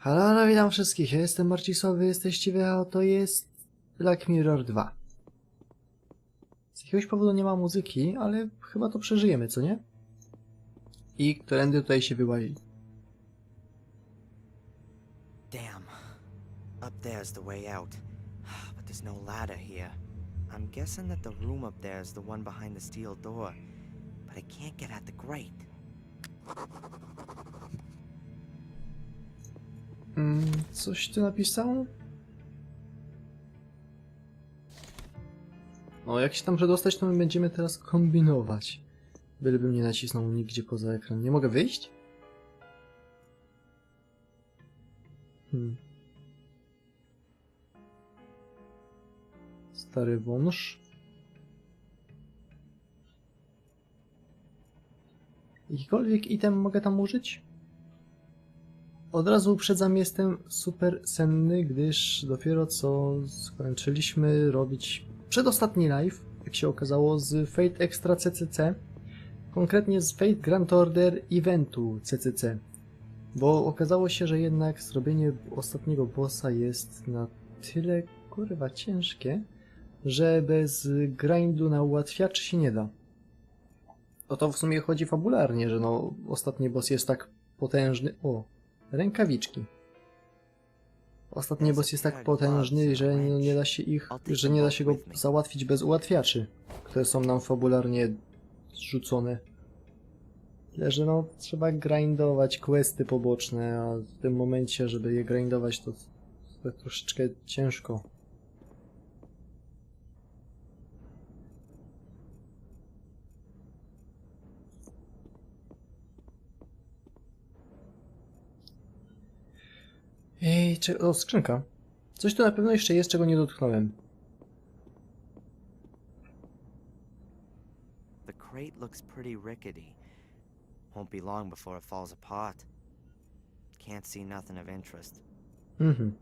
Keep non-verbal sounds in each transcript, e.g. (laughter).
Halo, halo, witam wszystkich. Ja jestem Marcisowy, jesteście wy, a to jest Black Mirror 2. Z jakiegoś powodu nie ma muzyki, ale chyba to przeżyjemy, co nie? I którędy tutaj się wyłazi? Damn. Up there's the way out. (sighs) But there's no ladder here. I'm guessing that the room up there is the one behind the steel door. But I can't get at the grate. Mm, coś tu napisał? No, jak się tam przedostać, to my będziemy teraz kombinować. Bylebym nie nacisnął nigdzie poza ekran. Nie mogę wyjść? Hmm. Stary wąż. Jakikolwiek item mogę tam użyć? Od razu uprzedzam, jestem super senny, gdyż dopiero co skończyliśmy robić przedostatni live, jak się okazało, z Fate Extra CCC. Konkretnie z Fate Grand Order Eventu CCC. Bo okazało się, że jednak zrobienie ostatniego bossa jest na tyle kurwa ciężkie, że bez grindu na ułatwiaczy się nie da. O to w sumie chodzi fabularnie, że no ostatni boss jest tak potężny. O, rękawiczki. Ostatni boss jest tak potężny, że nie da się ich, że nie da się go załatwić bez ułatwiaczy, które są nam fabularnie zrzucone. Tyle, że no trzeba grindować questy poboczne, a w tym momencie, żeby je grindować, to, to troszeczkę ciężko. Czy... O, skrzynka. Coś tu na pewno jeszcze jest, czego nie dotknąłem. The crate looks pretty rickety. Won't be long before it falls apart. Can't see nothing of interest. Mhm.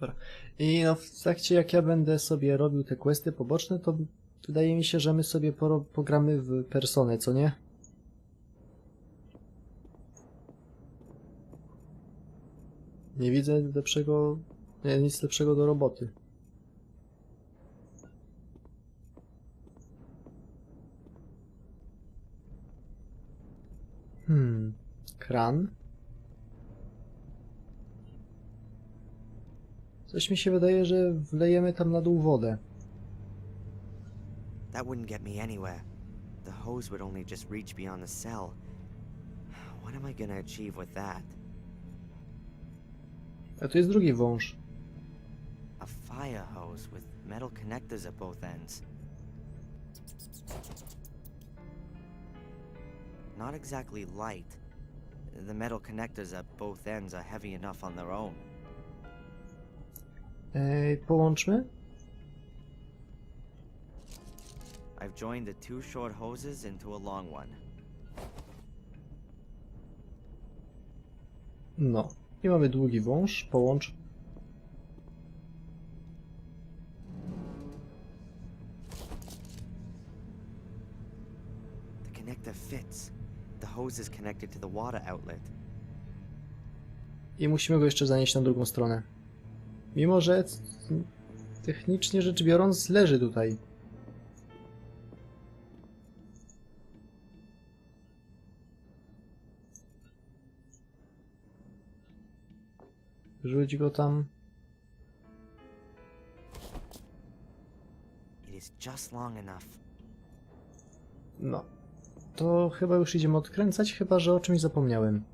Dobra. I no, w trakcie jak ja będę sobie robił te questy poboczne, to wydaje mi się, że my sobie pogramy w personę, co nie? Nie widzę lepszego, nie, nic lepszego do roboty. Hmm, kran? Coś mi się wydaje, że wlejemy tam na dół wodę. That wouldn't get me anywhere. The hose would only just reach beyond the cell. (sighs) What am I gonna achieve with that? A tu jest drugi wąż. A fire hose with metal connectors at both ends. Not exactly light. The metal connectors at both ends are heavy enough on their own. Ej, połączmy? I've joined the two short hoses into a long one. No. I mamy długi wąż. Połącz. The connector fits. The hose is connected to the water outlet. I musimy go jeszcze zanieść na drugą stronę. Mimo, że technicznie rzecz biorąc leży tutaj. Rzuć go tam. No. To chyba już idziemy odkręcać, chyba że o czymś zapomniałem.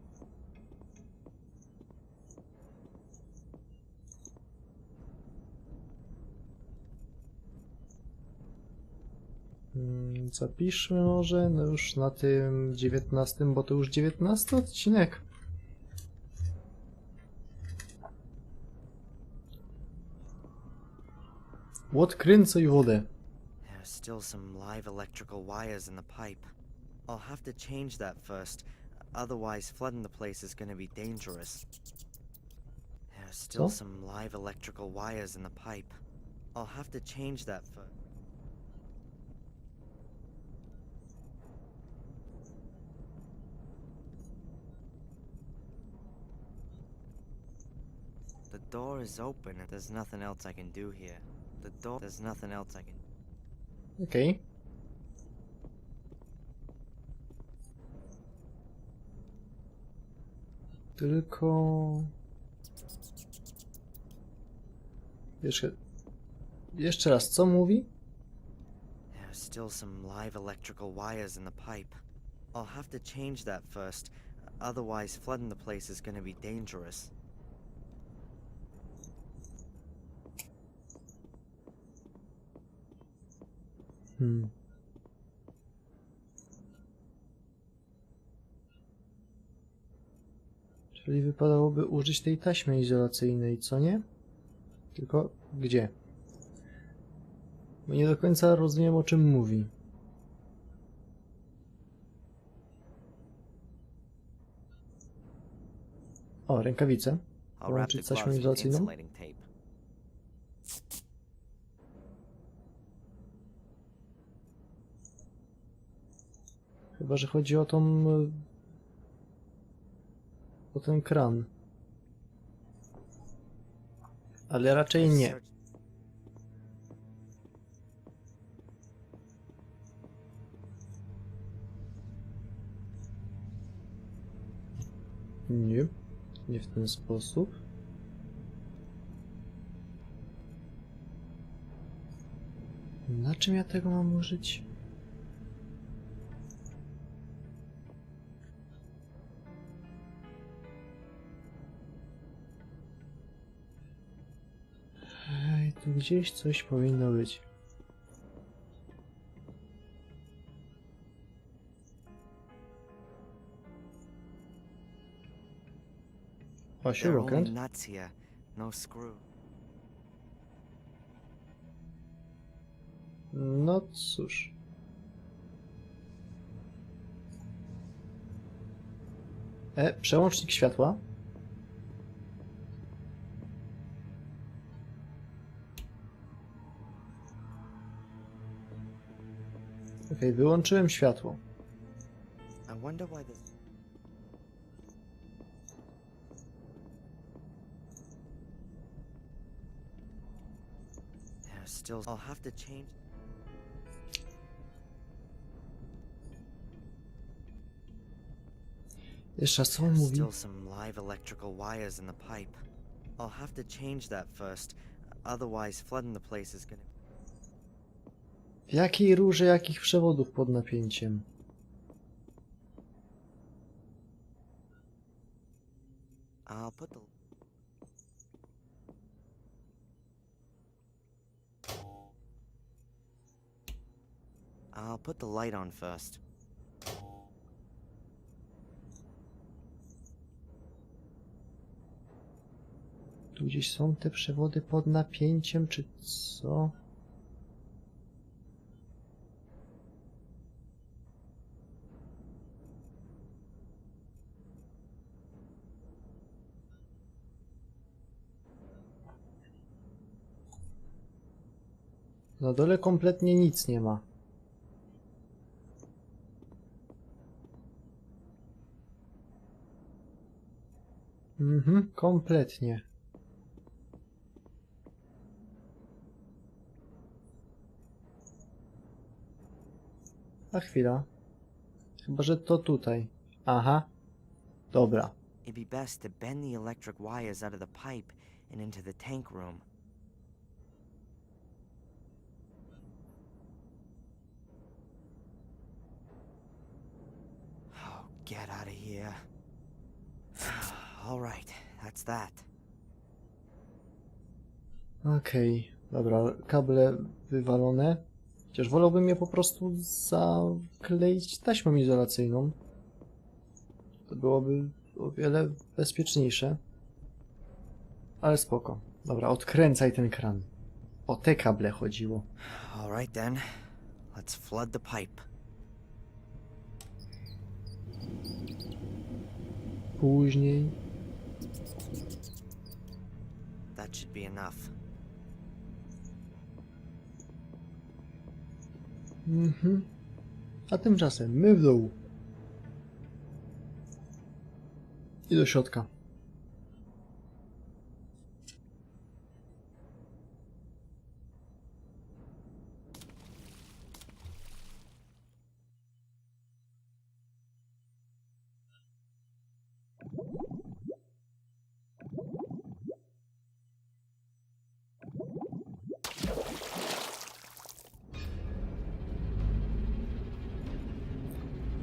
Mm, Zapiszmy może, no już na tym 19, bo to już 19 odcinek. What cranes are you holding? There's still some live electrical wires in the pipe. I'll have to change that first, otherwise flooding the place is gonna be dangerous. There's still some live electrical wires in the pipe. I'll have to change that first. The door is open and there's nothing else I can do here. The door, there's nothing else I can. Okay. Tylko... Jeszcze... Jeszcze raz, co mówi? There's still some live electrical wires in the pipe. I'll have to change that first, otherwise flooding the place is gonna be dangerous. Hmm. Czyli wypadałoby użyć tej taśmy izolacyjnej, co nie? Tylko gdzie? Bo nie do końca rozumiem o czym mówi. O, rękawice. Połączyć with izolacyjną? Chyba, że chodzi o tą... e, o ten kran. Ale raczej nie. Nie. Nie w ten sposób. Na czym ja tego mam użyć? Gdzieś coś powinno być. Śrubokręt. nuts here, no screw. No cóż. E, przełącznik światła. Have to change. Jeszcze raz, co on mówi? still some live electrical wires in the pipe. I'll have to change that first, otherwise flooding the place is gonna. W jakiej rurze jakich przewodów pod napięciem? Put the. I'll put the light on first. Tu gdzieś są te przewody pod napięciem, czy co? Na dole kompletnie nic nie ma. Mhm, kompletnie. A chwila. Chyba, że to tutaj. Aha. Dobra. It'd be best to bend the electric wires out of the pipe and into the tank room. Get out of here. (sighs) All right, that's that. Okej. Dobra, kable wywalone. Chociaż wolałbym je po prostu zakleić taśmą izolacyjną. To byłoby o wiele bezpieczniejsze. Ale spoko. Dobra, odkręcaj ten kran. O te kable chodziło. All right then, let's flood the pipe. Później. That should be enough. Mhm. A tymczasem my w dół. I do środka.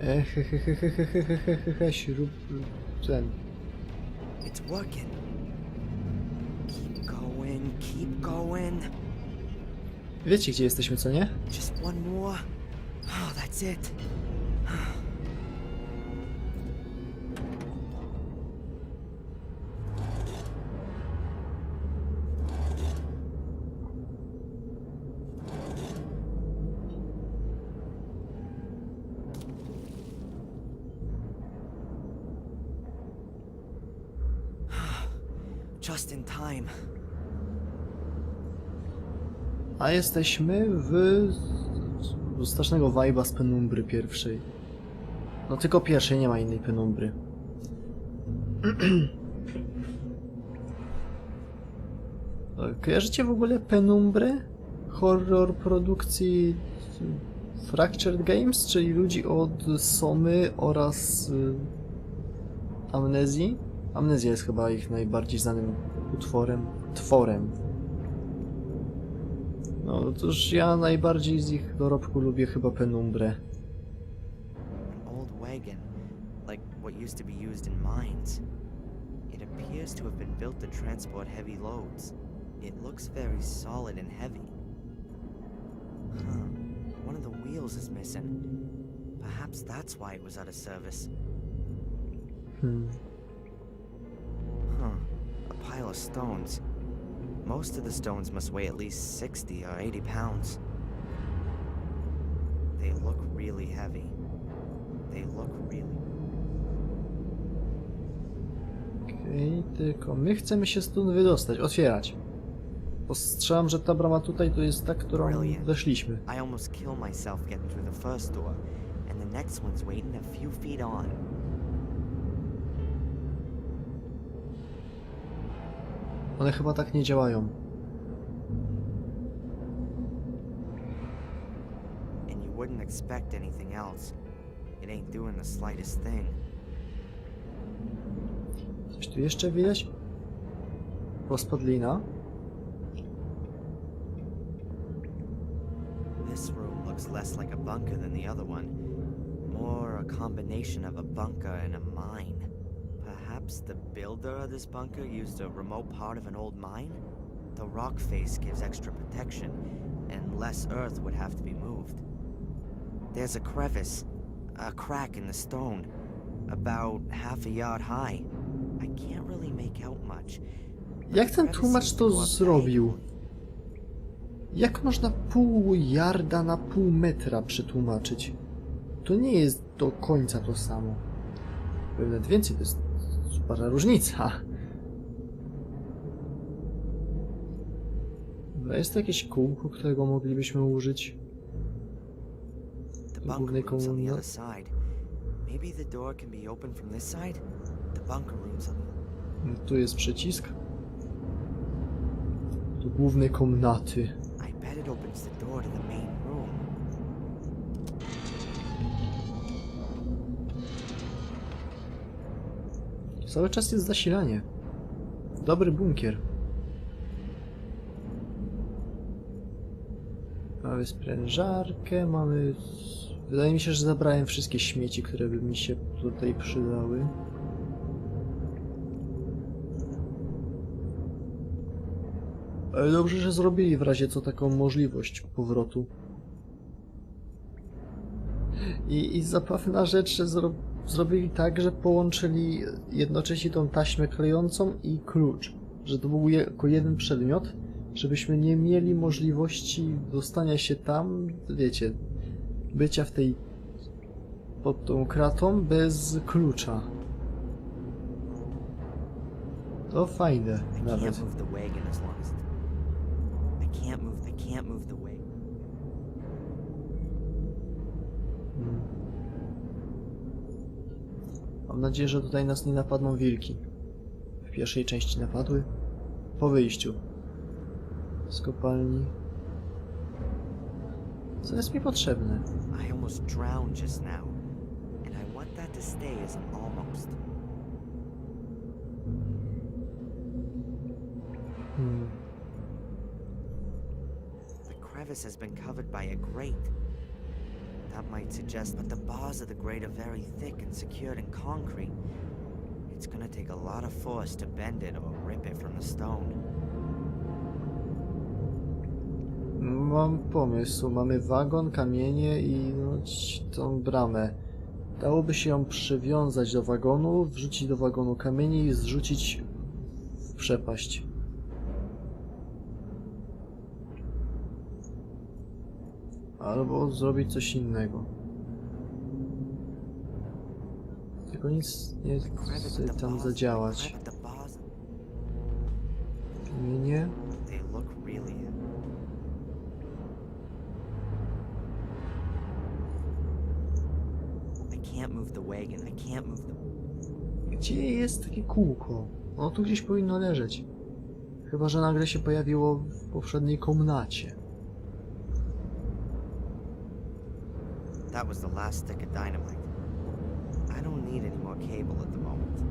Ehehehehehehehehehe, śrub... ten... It's working. Keep going, keep going. Wiecie gdzie jesteśmy, co nie? Just one more. Oh, that's it. Jesteśmy w... w strasznego vibe'a z penumbry pierwszej. No tylko pierwszej, nie ma innej penumbry. (clears throat) Kojarzycie w ogóle penumbrę? Horror produkcji Fractured Games, czyli ludzi od Somy oraz y, Amnezji? Amnezja jest chyba ich najbardziej znanym utworem. Tworem. No, otóż ja najbardziej z ich dorobku lubię chyba Penumbrę. Old wagon, like what used to be used in mines. It appears to have been built to transport heavy loads. It looks very solid and heavy. Huh. One of the wheels is missing. Perhaps that's why it was out of service. Hmm. Huh. A pile of stones. Most of the stones must weigh at least 60 or 80 pounds. They look really heavy. They look really. Okej, tylko my chcemy się stąd wydostać, otwierać. Postrzegam, że ta brama tutaj to jest ta, którą Brilliant. weszliśmy. I almost killed myself getting through the first door, and the next one's waiting a few feet on. One chyba tak nie działają. And you wouldn't expect anything else. It ain't doing the slightest thing. Coś tu jeszcze widać? Rozpadlina. This room looks less like a bunker than the other one. More a combination of a bunker and a mine. Perhaps the builder of this bunker used a remote part of an old mine? The rock face gives extra protection, and less earth would have to be moved. There's a crevice, a crack in the stone, about half a yard high. I can't really make out much. Jak ten tłumacz to zrobił? Jak można pół yarda na pół metra przetłumaczyć? To nie jest do końca to samo. Pewnie więcej, to jest spora różnica. Dobra, Jest to jakieś kółko, którego moglibyśmy użyć? The głównej bunker room's on the komuna- other side. Maybe the door can be opened from this side? The bunker room's on the... Tu jest przycisk. Do głównej komnaty. I bet it opens the door to the main Cały czas jest zasilanie. Dobry bunkier. Mamy sprężarkę, mamy... Wydaje mi się, że zabrałem wszystkie śmieci, które by mi się tutaj przydały. Ale dobrze, że zrobili w razie co taką możliwość powrotu. I, i zabawna rzecz, że zro, zrobili tak, że połączyli jednocześnie tą taśmę klejącą i klucz. Że to był jako jeden przedmiot, żebyśmy nie mieli możliwości dostania się tam, wiecie, bycia w tej pod tą kratą bez klucza. To fajne I nawet. can't move the wagon as long as. I can't move... I can't move the wagon. Mam nadzieję, że tutaj nas nie napadną wilki. W pierwszej części napadły. Po wyjściu. Z kopalni. Co jest mi potrzebne? I almost drowned just now. And I want that to stay as an almost. Hmm. The crevice has been covered by a grate. That might suggest, but the bars of the grate are very thick and secured in concrete. It's gonna take a lot of force to bend it or rip it from the stone. Mam pomysł. Mamy wagon, kamienie i no, tą bramę. Dałoby się ją przywiązać do wagonu, wrzucić do wagonu kamienie i zrzucić w przepaść. Albo zrobić coś innego. Tylko nic nie chce tam zadziałać. move the Gdzie jest takie kółko? Ono tu gdzieś powinno leżeć. Chyba, że nagle się pojawiło w poprzedniej komnacie. That was the last stick of dynamite. I don't need any more cable at the moment.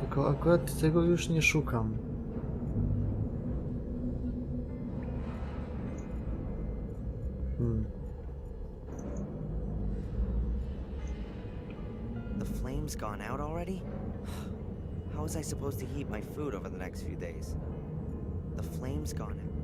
Tylko akurat tego już nie szukam. Hmm. The flame's gone out already? (sighs) How was I supposed to heat my food over the next few days? The flame's gone out.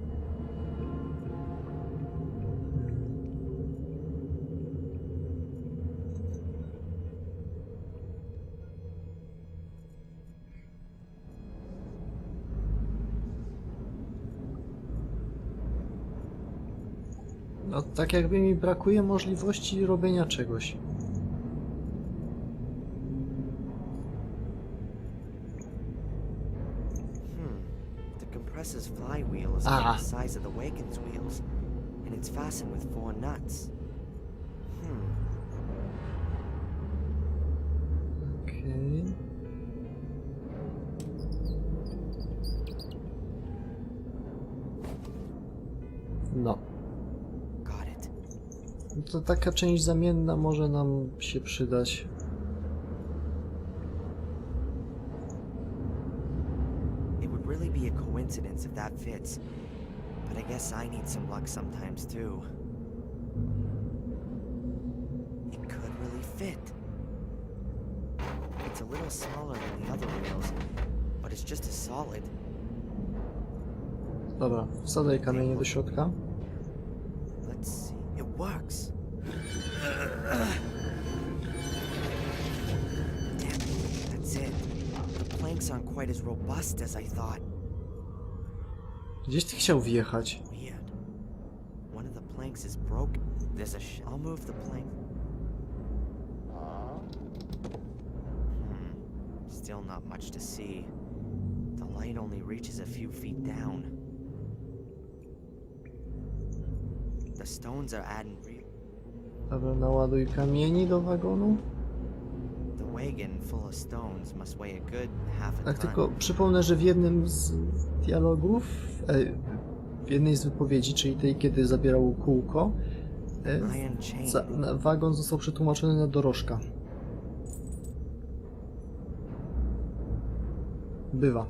No tak jakby mi brakuje możliwości robienia czegoś. Hmm. The compressor's flywheel is Ah. about the size of the wagon's wheels, and it's fastened with four nuts. Hmm. Okej. No. To taka część zamienna może nam się przydać. It would really be a coincidence if that fits. But I guess I need some luck sometimes too. It could really fit. It's a little smaller than the other wheels, but it's just as solid. Dobra, wsadzaj kamienie do środka. Robust as I thought. Gdzieś ty chciał wjechać? Weird. One of the planks is broken. There's a sh- I'll move the plank. Hmm. Still not much to see. The light only reaches a few feet down. The stones are adding Dobra, naładuj kamieni do wagonu. Tak, tylko przypomnę, że w jednym z dialogów, e, w jednej z wypowiedzi, czyli tej, kiedy zabierał kółko, e, wagon został przetłumaczony na dorożka. Bywa.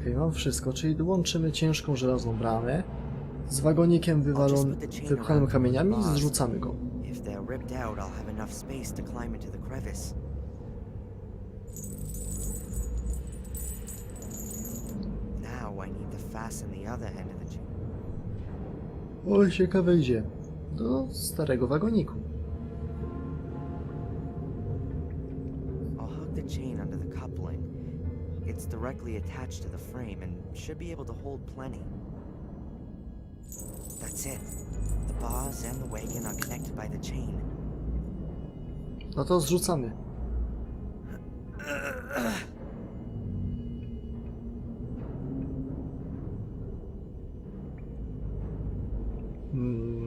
Okej, mam wszystko, czyli łączymy ciężką żelazną bramę z wagonikiem wywalonym, wypchanym kamieniami i zrzucamy go. O, ciekawe gdzie. Do starego wagoniku. It's directly attached to the frame and should be able to hold plenty. That's it. The bars and the wagon are connected by the chain. No to zrzucamy.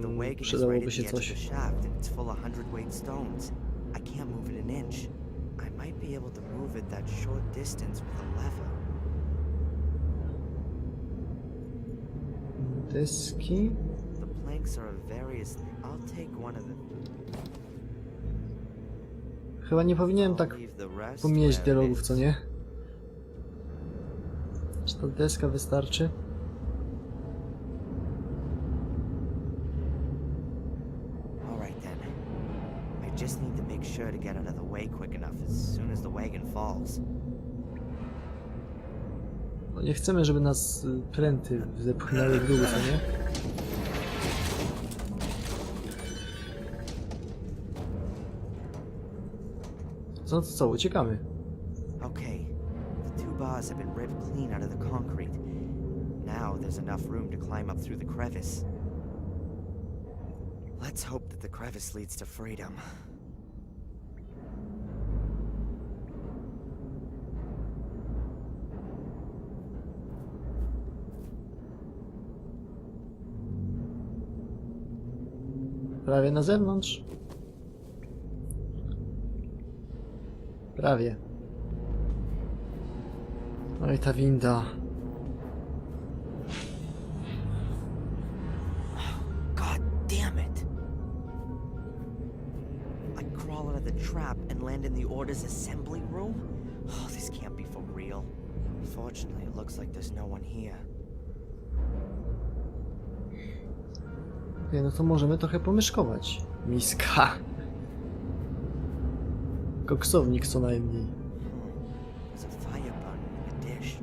The Hmm, wagon is right przydałoby się the edge of coś. the shaft and it's full of hundredweight stones. I can't move it an inch. I might be able to move it that short distance with a lever. Dyski. The planks are various. I'll take one of them. Chyba nie powinienem tak pomijać dialogów, co nie? Czy ta deska wystarczy? Nie chcemy, żeby nas y, pręty zepchnęły w dół, co nie? No to co, uciekamy. Okay, have been ripped clean out of the concrete. Now there's enough room to climb up through the crevice. Let's hope that the crevice leads to freedom. Prawie na zewnątrz. Prawie. No i ta winda. God damn it! I crawl out of the trap and land in the Order's assembly room? Oh, this can't be for real. Fortunately, it looks like there's no one here. No to możemy trochę pomyszkować. Miska. Koksownik co najmniej. There's a fire burning in a dish.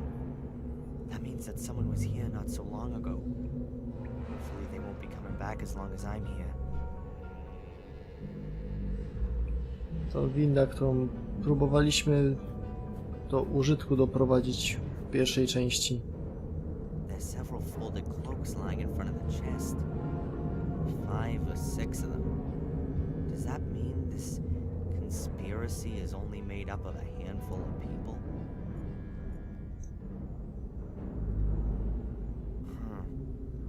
That means that someone was here not so long ago. Hopefully, they won't be coming back as long as I'm here. To winda, którą próbowaliśmy do użytku doprowadzić w pierwszej części. There's several folded cloaks lying in front of the chest. Five or six of them. Does that mean this conspiracy is only made up of a handful of people? Huh.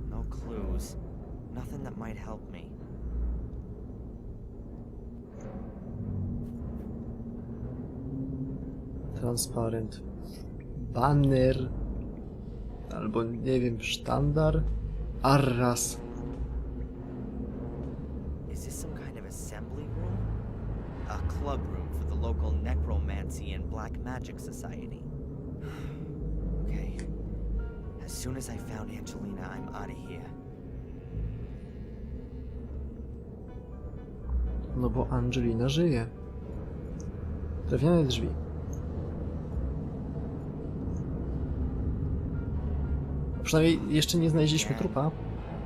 No clues. Nothing that might help me. Transparent. Banner. Albo nie wiem, sztandar. Arras. Magic society. (sighs) okay. As soon as I found Angelina, I'm out of here. No bo Angelina żyje. Drewniane drzwi. Przynajmniej jeszcze nie znaleźliśmy trupa.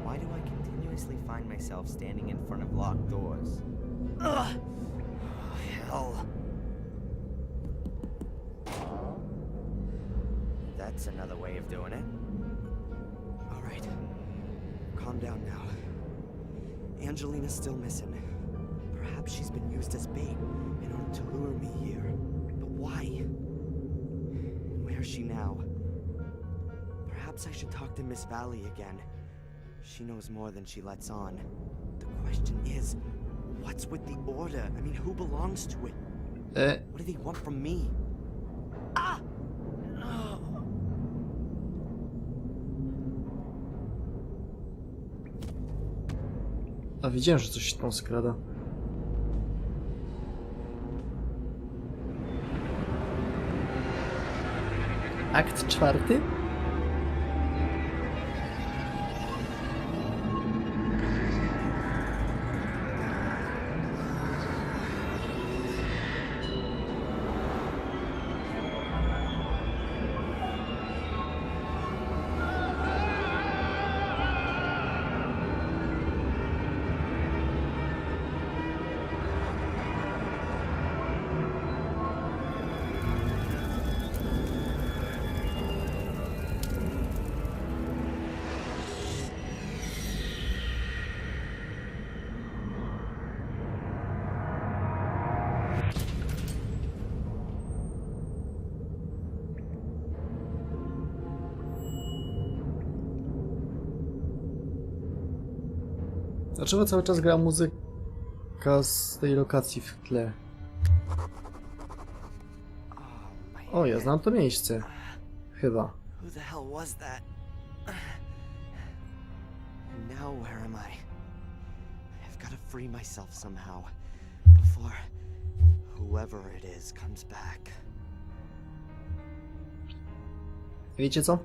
Why do I continuously find myself standing in front of locked doors? Ugh! hell. That's another way of doing it. Alright. Calm down now. Angelina's still missing. Perhaps she's been used as bait in order to lure me here. But why? And where is she now? Perhaps I should talk to Miss Valley again. She knows more than she lets on. The question is, what's with the Order? I mean, who belongs to it? E, What do they want from me? A widziałem, że coś się tam skrada. Akt czwarty? Dlaczego cały czas gra muzyka z tej lokacji w tle? O, ja znam to miejsce. Chyba. Who the hell was that? And now where am I? I've got to free myself somehow before whoever it is comes back. Wiecie co?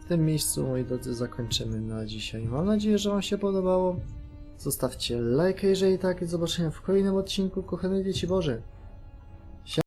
W tym miejscu, moi drodzy, zakończymy na dzisiaj. Mam nadzieję, że Wam się podobało. Zostawcie lajka, jeżeli tak. I zobaczenia w kolejnym odcinku. Kochane dzieci Boże.